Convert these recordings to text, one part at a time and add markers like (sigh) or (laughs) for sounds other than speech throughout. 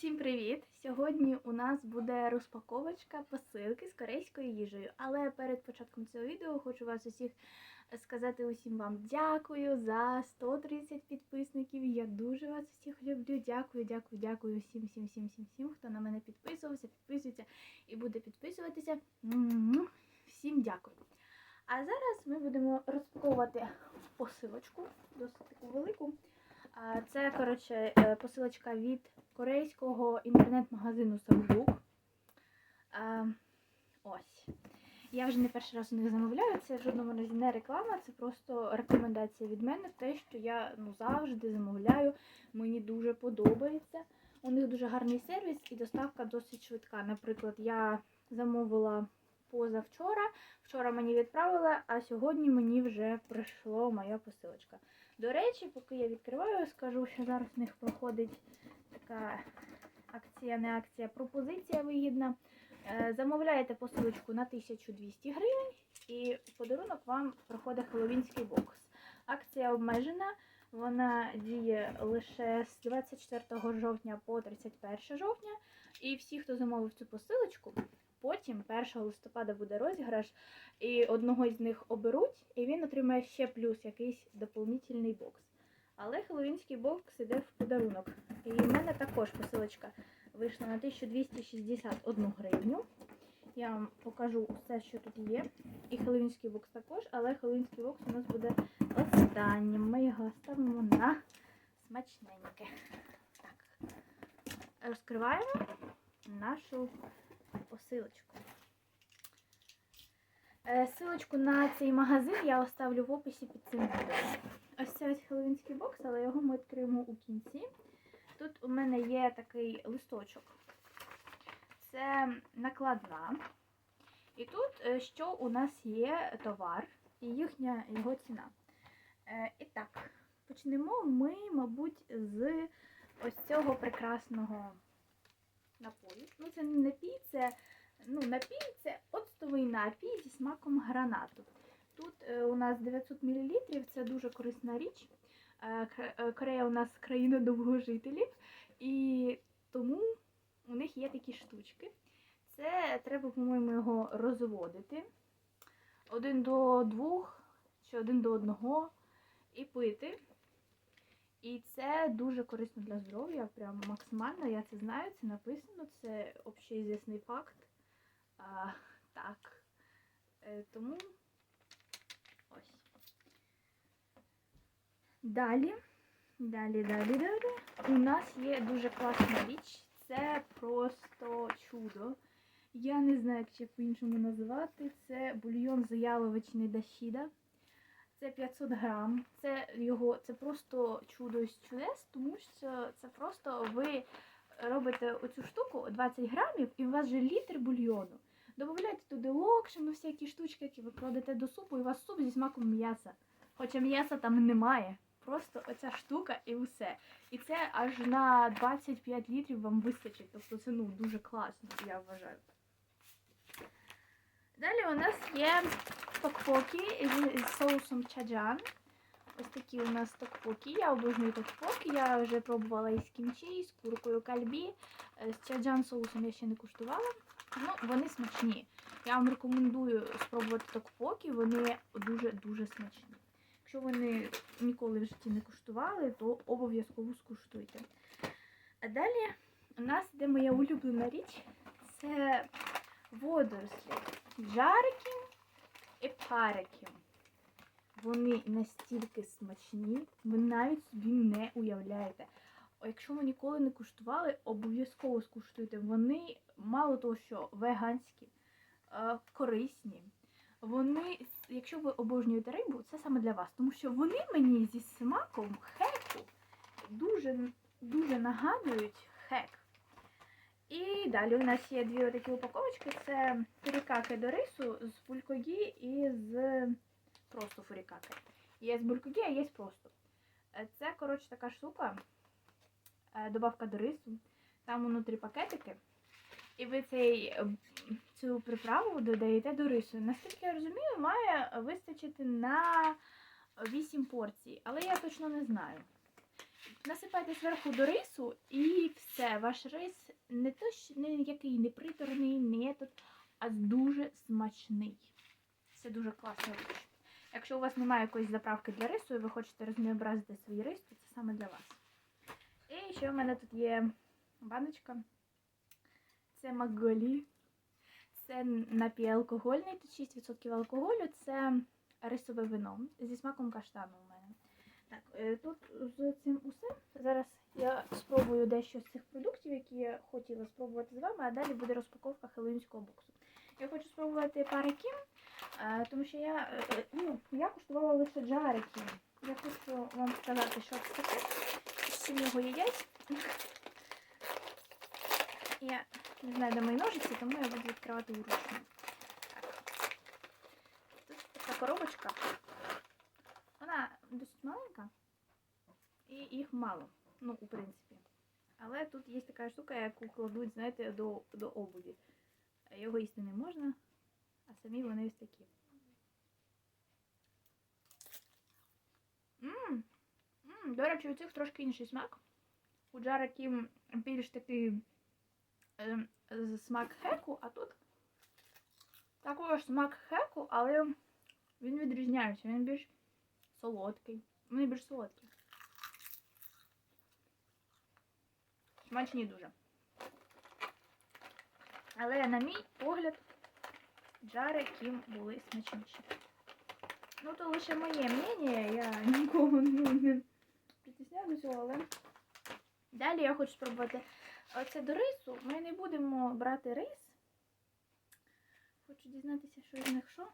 Всім привіт! Сьогодні у нас буде розпаковочка посилки з корейською їжею. Але перед початком цього відео хочу вас усіх сказати усім вам дякую за 130 підписників. Я дуже вас всіх люблю. Дякую, дякую, дякую всім, всім, всім, всім, всім, хто на мене підписувався, підписується і буде підписуватися. Всім дякую. А зараз ми будемо розпаковувати посилочку, досить таку велику. Це, коротше, е, посилочка від корейського інтернет-магазину Samsung. Ось. Я вже не перший раз у них замовляю. Це в жодному разі не реклама, це просто рекомендація від мене. Те, що я ну, завжди замовляю, мені дуже подобається. У них дуже гарний сервіс і доставка досить швидка. Наприклад, я замовила позавчора, вчора мені відправили, а сьогодні мені вже прийшла моя посилочка. До речі, поки я відкриваю, скажу, що зараз в них проходить така акція, не акція, пропозиція вигідна. Е, Замовляєте посилочку на 1200 гривень і подарунок вам проходить хеллоуінський бокс. Акція обмежена, вона діє лише з 24 жовтня по 31 жовтня. І всі, хто замовив цю посилочку, потім 1 листопада буде розіграш, і одного із них оберуть, і він отримає ще плюс якийсь доповнительний бокс. Але хеллоуінський бокс іде в подарунок. І в мене також посилочка вийшла на 1261 гривню. Я вам покажу все, що тут є. І хеллоуінський бокс також, але хеллоуінський бокс у нас буде останнім. Ми його ставимо на смачненьке. Так. Розкриваємо нашу посилочку. Е, Силочку на цей магазин я оставлю в описі під цим відео. Ось це ось хеллоуінський бокс, але його ми відкриємо у кінці. Тут у мене є такий листочок. Це накладна. І тут е, що у нас є товар і їхня його ціна. Е, І так, почнемо ми, мабуть, з ось цього прекрасного напою. Ну, це не напій, це ну, напій це оцтовий напій зі смаком гранату. Тут е, у нас 900 мл, це дуже корисна річ. Е, е, Корея у нас країна довгожителів, і тому у них є такі штучки. Це треба, по-моєму, його розводити один до двох чи один до одного і пити. І це дуже корисно для здоров'я, прям максимально. Я це знаю, це написано, це общеізвісний факт. А, так. Е, тому ось. Далі, далі, далі, далі. У нас є дуже класна річ. Це просто чудо. Я не знаю, як ще по-іншому називати. Це бульйон з яловичний дашіда. Це 500 грам. Це його, це просто чудо з чудес, тому що це просто ви робите оцю штуку 20 грамів, і у вас вже літр бульйону. Добавляєте туди локшину, всякі штучки, які ви кладете до супу, і у вас суп зі смаком м'яса. Хоча м'яса там немає. Просто оця штука і все. І це аж на 25 літрів вам вистачить. Тобто це ну, дуже класно, я вважаю. Далі у нас є токпокі з соусом чаджан. Ось такі у нас токпокі. Я обожнюю токпокі. Я вже пробувала із кімчі, з куркою кальбі. Е, З чаджан соусом я ще не куштувала. Ну, вони смачні. Я вам рекомендую спробувати токпокі, вони дуже-дуже смачні. Якщо ви не, ніколи в житті не куштували, то обов'язково скуштуйте. А далі у нас йде моя улюблена річ. Це водорослі. Жарики і парики. Вони настільки смачні, ви навіть собі не уявляєте. Якщо ви ніколи не куштували, обов'язково скуштуйте. Вони мало того, що веганські, е, корисні. Вони, якщо ви обожнюєте рибу, це саме для вас, тому що вони мені зі смаком хеку дуже, дуже нагадують хек. І далі у нас є дві такі упаковочки. Це фурікаки до рису з булькогі і з просто фурікаки. Є з булькогі, а є з просто. Е, Це, коротше, така штука, е, добавка до рису. Там внутрі пакетики. І ви цей, е, цю приправу додаєте до рису. Наскільки я розумію, має вистачити на 8 порцій, але я точно не знаю. Насипайте зверху до рису і все. Ваш рис не то, що не який не приторний, не тут, а дуже смачний. Це дуже класна річ. Якщо у вас немає якоїсь заправки для рису і ви хочете рознообразити свій рис, то це саме для вас. І ще в мене тут є баночка. Це Макголі. Це напівалкогольний, тут 6% алкоголю. Це рисове вино зі смаком каштану. Так, е, тут з цим усе. Зараз я спробую дещо з цих продуктів, які я хотіла спробувати з вами, а далі буде розпаковка хеллоуінського боксу. Я хочу спробувати парикін, е, тому що я, е, ну, я куштувала лише джарики. Я хочу вам сказати, що це таке, чим його їдять. Я не знаю, де мої ножиці, тому я буду відкривати вручну. Тут така коробочка. Досить маленька. І їх мало. Ну, у принципі. Але тут є така штука, яку кладуть, знаєте, до, до обуді. Його їсти не можна, а самі вони ось такі. Мм. Мм, до речі, у цих трошки інший смак. У джаракі більш такий з- смак хеку, а тут також смак хеку, але він відрізняється, він більш солодкий. Вони більш солодкі. Смачні дуже. Але, на мій погляд, джари кім були смачніші. Ну, то лише моє мнення, я нікого ну, не притисняю до цього, але далі я хочу спробувати. Оце до рису. Ми не будемо брати рис. Хочу дізнатися, що з них що.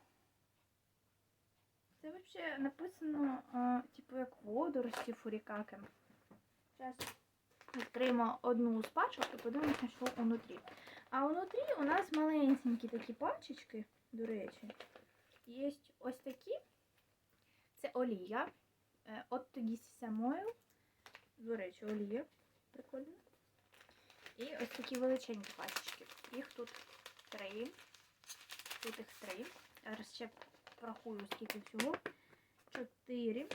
Це взагалі написано, а, типу, як водорості фурікаки. Зараз відкриємо одну з пачок і подивимося, що внутрі. А внутрі у нас маленькі такі пачечки, до речі. Є ось такі. Це олія. Е, От тоді самою. До речі, олія. Прикольно. І ось такі величенькі пачечки. Їх тут три. Тут їх три. Зараз порахую, скільки всього. Чотири.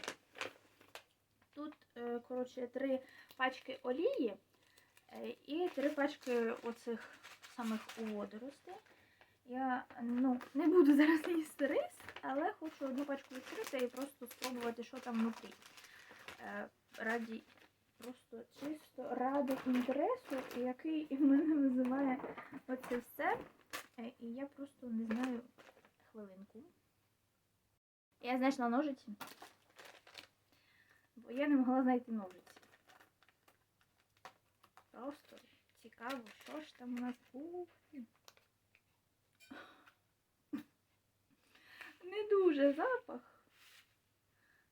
Тут, е, коротше, три пачки олії е, і три пачки оцих самих водоростей. Я ну, не буду (laughs) зараз їсти рис, але хочу одну пачку відкрити і просто спробувати, що там внутрі. Е, Раді просто чисто ради інтересу, який в мене визиває оце все. І я просто не знаю хвилинку. Я знайшла ножиці, бо я не могла знайти ножиці. Просто цікаво, що ж там у нас у. Не дуже запах.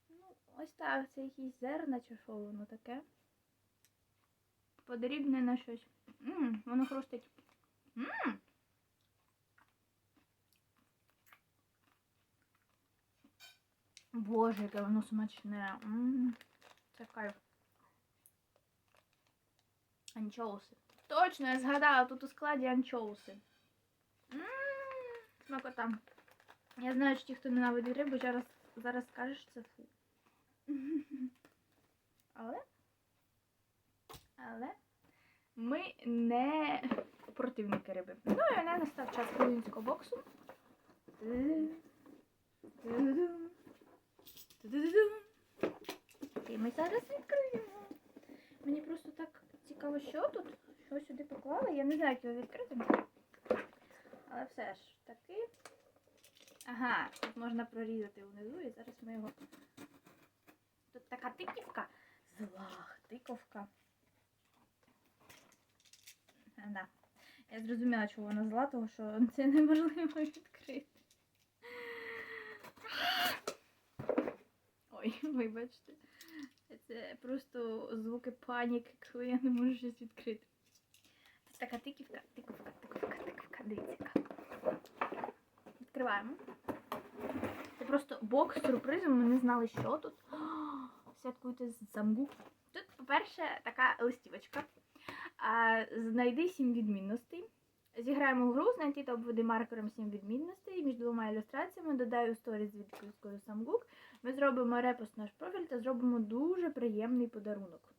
Ну, ось так, це якісь зерна чи що воно таке. Подрібне на щось. Ммм, воно хрустить. Ммм. Боже, яке воно смачне. Ммм. Це кайф. Анчоуси. Точно, я згадала, тут у складі анчоуси. Ммм, смакота. Я знаю, що ті, хто ненавидить рибу, зараз, зараз скажеш, що це фу. (laughs) Але. Але ми не противники риби. Ну і мене настав час хвилинського боксу. І ми зараз відкриємо. Мені просто так цікаво, що тут. Що сюди поклали. Я не знаю, як його відкрити. Але все ж таки. Ага, тут можна прорізати внизу і зараз ми його. Тут така тиківка. Зла тиковка. Да. Я зрозуміла, чого вона зла, тому що це неможливо (laughs) відкрити. Ой, (laughs) вибачте. Це просто звуки паніки, коли я не можу щось відкрити. Тут така тиківка, тиковка, тиковка, тиковка, дивіться. Відкриваємо. Це просто бокс з сюрпризом, ми не знали, що тут. О, (gasps) Святкуйте з замгу. Тут, по-перше, така листівочка. Знайди сім відмінностей. Зіграємо гру, знайти та обведи маркером сім відмінностей і між двома ілюстраціями додаю сторіс від відкритою самгук. Ми зробимо репост наш профіль та зробимо дуже приємний подарунок.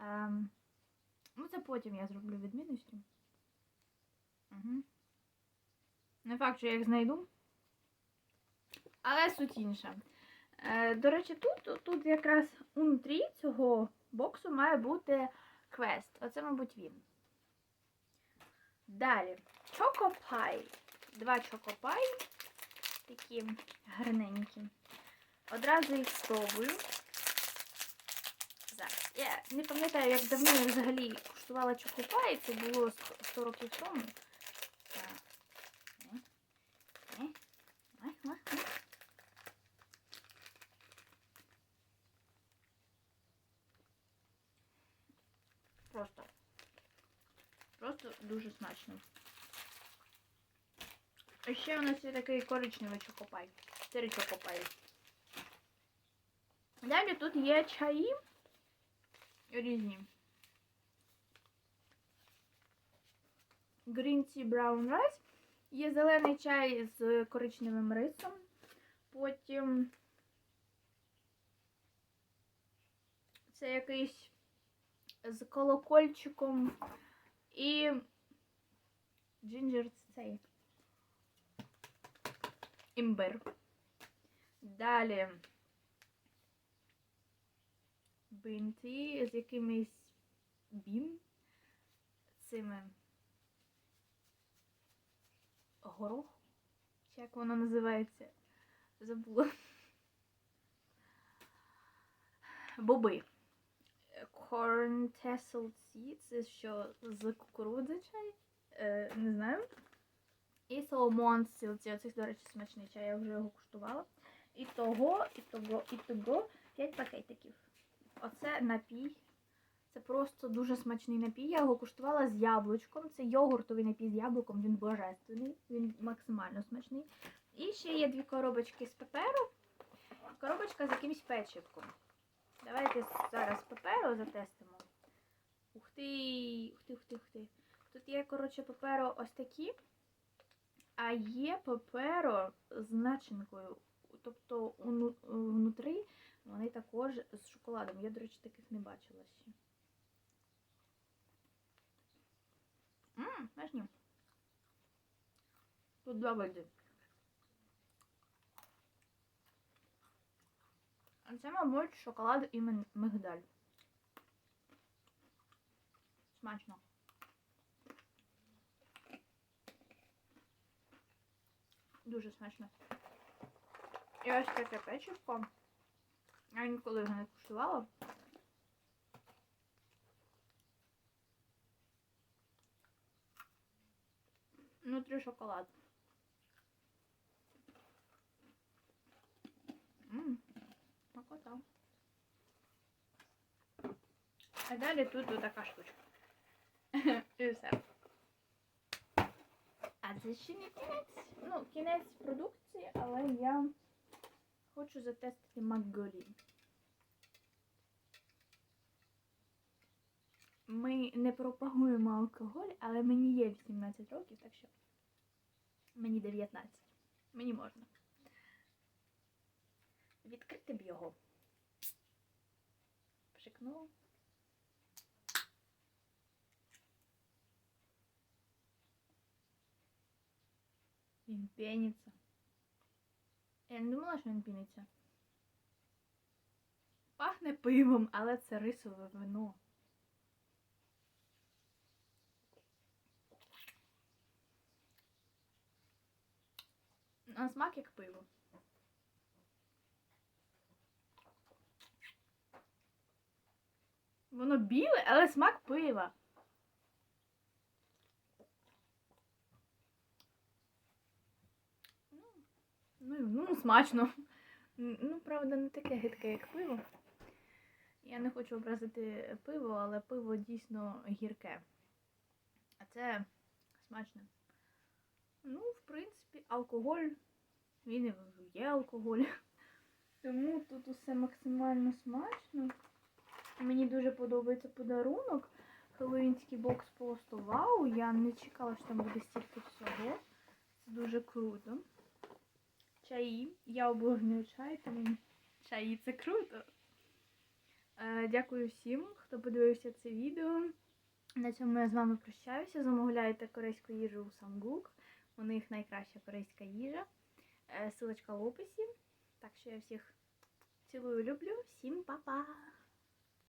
Ем, ну, це потім я зроблю відмінності. Угу. Не факт, що я їх знайду. Але суть інша. Е, До речі, тут тут якраз унтрі цього боксу має бути квест. Оце, мабуть, він. Далі. Чокопай. Два чокопай. Такі гарненькі. Одразу їх спробую. Зараз. Я не пам'ятаю, як давно я взагалі куштувала чокопай. Це було 100 100 років тому. Так. Е. Е. Ай, ай, ай. Просто. Просто дуже смачно. А ще у нас є такий коричневий чокопай. Чотири чокопаї. Далі тут є чаї різні. Green Tea Brown Rice. Є зелений чай з коричневим рисом. Потім це якийсь з колокольчиком і джинджер цей. Імбир. Далі бинти з якимись бін цими горох. Чи як воно називається? Забула. Боби. Corn tassel seed. Це що з кукурудзи чай? Е, не знаю. І соломон сілці. Оцей, до речі, смачний чай, я вже його куштувала. І того, і того, і того 5 пакетиків. Оце напій. Це просто дуже смачний напій. Я його куштувала з яблучком. Це йогуртовий напій з яблуком, він божественний, він максимально смачний. І ще є дві коробочки з паперу. Коробочка з якимось печивком. Давайте зараз паперу затестимо. Ух ти, ух ти, ух ти, ух ти. Тут є, коротше, паперу ось такі, а є паперо з начинкою. Тобто внутрі вони також з шоколадом. Я, до речі, таких не бачила ще. Ммм, смачні. Тут два види. А це, мабуть, шоколад і мигдаль. Смачно. Дуже смачно. І ось таке печивко. Я ніколи його не куштувала. Внутрі шоколад. Ммм, смакота. А далі тут така штучка. (laughs) І все. Це ще не кінець. Ну, кінець продукції, але я хочу затестити Макголі. Ми не пропагуємо алкоголь, але мені є 18 років, так що мені 19. Мені можна. Відкрити б його. Пшикнула. Він пениться. Я не думала, що він піниться. Пахне пивом, але це рисове вино. На смак як пиво. Воно біле, але смак пива. Ну, ну, смачно. Ну, правда, не таке гидке, як пиво. Я не хочу образити пиво, але пиво дійсно гірке. А це смачне. Ну, в принципі, алкоголь, він є алкоголь. Тому тут усе максимально смачно. Мені дуже подобається подарунок. Хеллоуінський бокс просто вау. Я не чекала, що там буде стільки всього. Це дуже круто. Чаї. Я обожнюю чай, тому чаї це круто. Е, Дякую всім, хто подивився це відео. На цьому я з вами прощаюся. Замовляйте корейську їжу у Сангук. У них найкраща корейська їжа. Е, Силочка в описі. Так що я всіх цілую, люблю. Всім па-па!